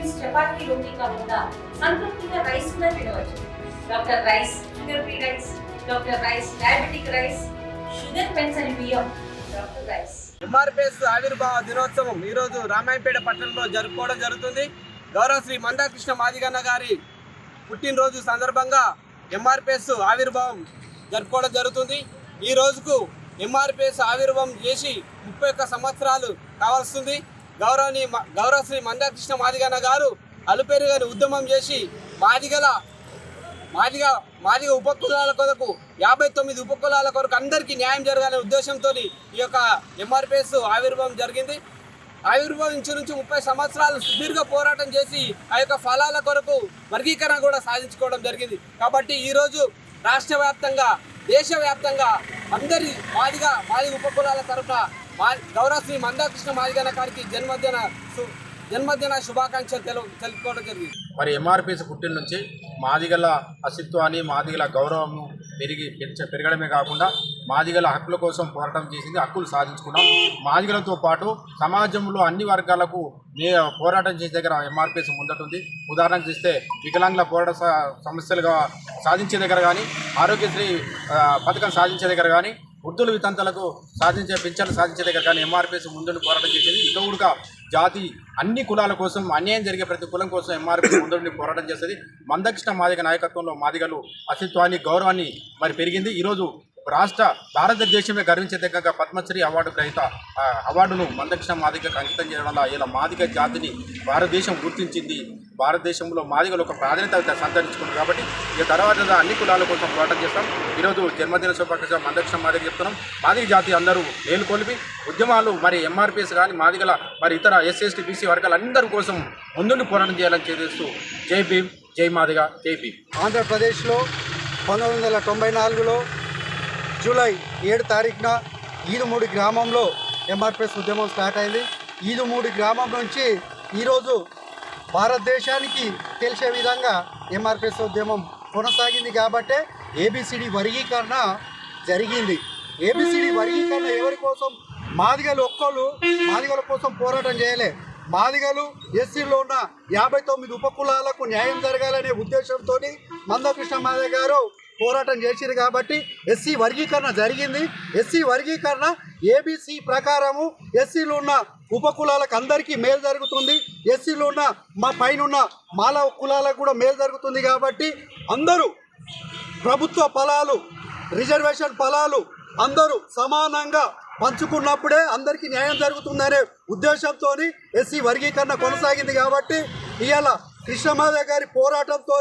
Meals chapati రోటీ కాకుండా సంతృప్తిగా rice కూడా తినవచ్చు. Doctor rice sugar free rice doctor rice diabetic rice sugar పెన్సని బియ్యం డాక్టర్ రైస్. ఎంఆర్పిఎస్ ఆవిర్భావ దినోత్సవం ఈరోజు రామాయణపేట పట్టణంలో జరుపుకోవడం జరుగుతుంది. గౌరవ శ్రీ మందాకృష్ణ మాదిగన్న గారి పుట్టినరోజు సందర్భంగా ఎంఆర్పిఎస్ ఆవిర్భావం జరుపుకోవడం జరుగుతుంది. ఈ రోజుకు ఎంఆర్పిఎస్ ఆవిర్భావం చేసి ముప్పై ఒక్క సంవత్సరాలు కావాల్సింది గౌరవని గౌరవ శ్రీ మందాకృష్ణ మాదిగన్న గారు అలుపెరుగని ఉద్యమం చేసి మాదిగల మాదిగ మాదిగ ఉపకులాల కొరకు యాభై తొమ్మిది ఉపకులాల కొరకు అందరికీ న్యాయం జరగాలనే ఉద్దేశంతో ఈ యొక్క ఎంఆర్పిఎస్ ఆవిర్భావం జరిగింది. ఆవిర్భవించి నుంచి ముప్పై సంవత్సరాలు సుదీర్ఘ పోరాటం చేసి ఆ యొక్క ఫలాల కొరకు వర్గీకరణ కూడా సాధించుకోవడం జరిగింది. కాబట్టి ఈరోజు రాష్ట్ర వ్యాప్తంగా దేశవ్యాప్తంగా అందరి మాదిగ మాదిగ ఉపకులాల తరఫున గౌరవ శ్రీ మందాకృష్ణ మాదిగన్న గారికి జన్మదిన జన్మదిన శుభాకాంక్షలు తెలు తెలుపుకోవడం జరిగింది. మరి ఎంఆర్పిఎస్ పుట్టిన నుంచి మాదిగల అస్తిత్వాన్ని మాదిగల గౌరవం పెరిగి పెంచ పెరగడమే కాకుండా మాదిగల హక్కుల కోసం పోరాటం చేసింది హక్కులు సాధించుకున్నాం. మాదిగలతో పాటు సమాజంలో అన్ని వర్గాలకు నే పోరాటం చేసే దగ్గర ఎంఆర్పిఎస్ ముందటుంది. ఉదాహరణకు చూస్తే వికలాంగుల పోరాట సమస్యలుగా సాధించే దగ్గర కానీ ఆరోగ్యశ్రీ పథకం సాధించే దగ్గర కానీ వృద్ధుల వితంతలకు సాధించే పింఛన్లు సాధించే దగ్గర కానీ ఎంఆర్పిఎస్ ముందుండి పోరాటం చేసేది. ఇక కూడా జాతి అన్ని కులాల కోసం అన్యాయం జరిగే ప్రతి కులం కోసం ఎంఆర్పీ ముందుండి పోరాటం చేస్తుంది మందకృష్ణ మాదిగ నాయకత్వంలో మాదిగలు అస్తిత్వాన్ని గౌరవాన్ని మరి పెరిగింది. ఈరోజు రాష్ట్ర భారతదేశమే గర్వించదగ్గ పద్మశ్రీ అవార్డు గ్రహీత అవార్డును మందకృష్ణ మాదిగకు అంకితం చేయడం వల్ల ఇలా మాదిగ జాతిని భారతదేశం గుర్తించింది. భారతదేశంలో మాదిగలు ఒక ప్రాధాన్యత సంతరించుకుంది కాబట్టి ఇక తర్వాత అన్ని కులాల కోసం పోరాటం చేస్తాం. ఈరోజు జన్మదిన శుభాకాంక్ష మందకృష్ణ మాదిగ చెప్తున్నాం. మాదిగ జాతి అందరూ మేలుకొల్పి ఉద్యమాలు మరి ఎంఆర్పిఎస్ కానీ మాదిగల మరి ఇతర ఎస్సీఎస్టీ బీసీ వర్గాలందరి కోసం ముందుండి పోరాటం చేయాలని చేస్తూ జై భీమ్ జై మాదిగ జై భీమ్. ఆంధ్రప్రదేశ్లో పంతొమ్మిది వందల తొంభై నాలుగులో జూలై ఏడు తారీఖున ఈదుమూడి గ్రామంలో ఎంఆర్పిఎస్ ఉద్యమం స్టార్ట్ అయింది. ఈదుమూడి గ్రామం నుంచి ఈరోజు భారతదేశానికి తెలిసే విధంగా ఎంఆర్పిఎస్ ఉద్యమం కొనసాగింది కాబట్టే ఏబిసిడి వర్గీకరణ జరిగింది. ఏబిసిడి వర్గీకరణ ఎవరి కోసం? మాదిగలు ఒక్కళ్ళు మాదిగల కోసం పోరాటం చేయలే. మాదిగలు ఎస్సీలో ఉన్న యాభై తొమ్మిది ఉపకులాలకు న్యాయం జరగాలనే ఉద్దేశంతో మందకృష్ణ మాదే గారు పోరాటం చేసిరు కాబట్టి ఎస్సీ వర్గీకరణ జరిగింది. ఎస్సీ వర్గీకరణ ఏబీసీ ప్రకారము ఎస్సీలు ఉన్న ఉపకులాలకు అందరికీ మేలు జరుగుతుంది. ఎస్సీలు ఉన్న మా పైన ఉన్న మాల కులాలకు కూడా మేలు జరుగుతుంది కాబట్టి అందరూ ప్రభుత్వ ఫలాలు రిజర్వేషన్ ఫలాలు అందరూ సమానంగా పంచుకున్నప్పుడే అందరికీ న్యాయం జరుగుతుందనే ఉద్దేశంతో ఎస్సీ వర్గీకరణ కొనసాగింది కాబట్టి ఇవాళ కృష్ణమాధవ్ గారి పోరాటంతో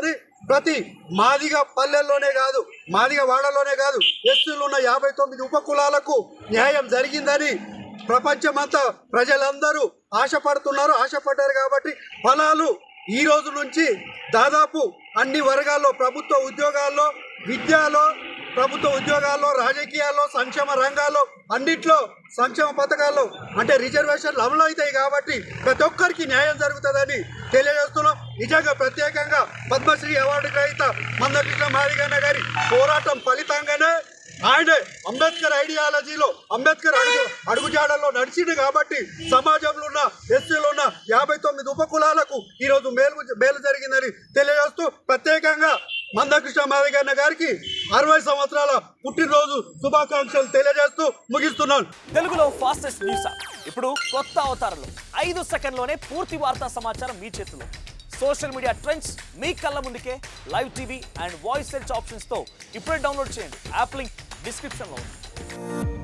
ప్రతి మాదిగ పల్లెల్లోనే కాదు మాదిగ వాడలోనే కాదు ఎస్సీలు ఉన్న యాభై తొమ్మిది ఉపకులాలకు న్యాయం జరిగిందని ప్రపంచమంతా ప్రజలందరూ ఆశపడుతున్నారు ఆశపడ్డారు కాబట్టి ఫలాలు ఈ రోజు నుంచి దాదాపు అన్ని వర్గాల్లో ప్రభుత్వ ఉద్యోగాల్లో విద్యలో ప్రభుత్వ ఉద్యోగాల్లో రాజకీయాల్లో సంక్షేమ రంగాల్లో అన్నిట్లో సంక్షేమ పథకాల్లో అంటే రిజర్వేషన్లు అమలు అవుతాయి కాబట్టి ప్రతి ఒక్కరికి న్యాయం జరుగుతుందని తెలియజేస్తున్నాం. నిజంగా ప్రత్యేకంగా పద్మశ్రీ అవార్డు గ్రహీత మందకృష్ణ మాదిగన్న గారి పోరాటం ఫలితంగానే ఆయన అంబేద్కర్ ఐడియాలజీలో అంబేద్కర్ అడుగు అడుగుజాడల్లో నడిచింది కాబట్టి సమాజంలో ఉన్న ఎస్సీలో ఉన్న యాభై తొమ్మిది ఉపకులాలకు ఈరోజు మేలు మేలు జరిగిందని తెలియజేస్తూ ప్రత్యేక మందకృష్ణ మాదిగన్న గారికి అరవై సంవత్సరాల పుట్టినరోజు శుభాకాంక్షలు తెలియజేస్తూ ముగిస్తున్నాను. తెలుగులో ఫాస్టెస్ట్ న్యూస్ ఇప్పుడు కొత్త అవతారంలో. ఐదు సెకండ్లోనే పూర్తి వార్తా సమాచారం మీ చేతిలో. సోషల్ మీడియా ట్రెండ్స్ మీ కళ్ళ ముందుకే live TV and voice search ఆప్షన్స్తో ఇప్పుడే డౌన్లోడ్ చేయండి. యాప్ లింక్ డిస్క్రిప్షన్లో ఉంది.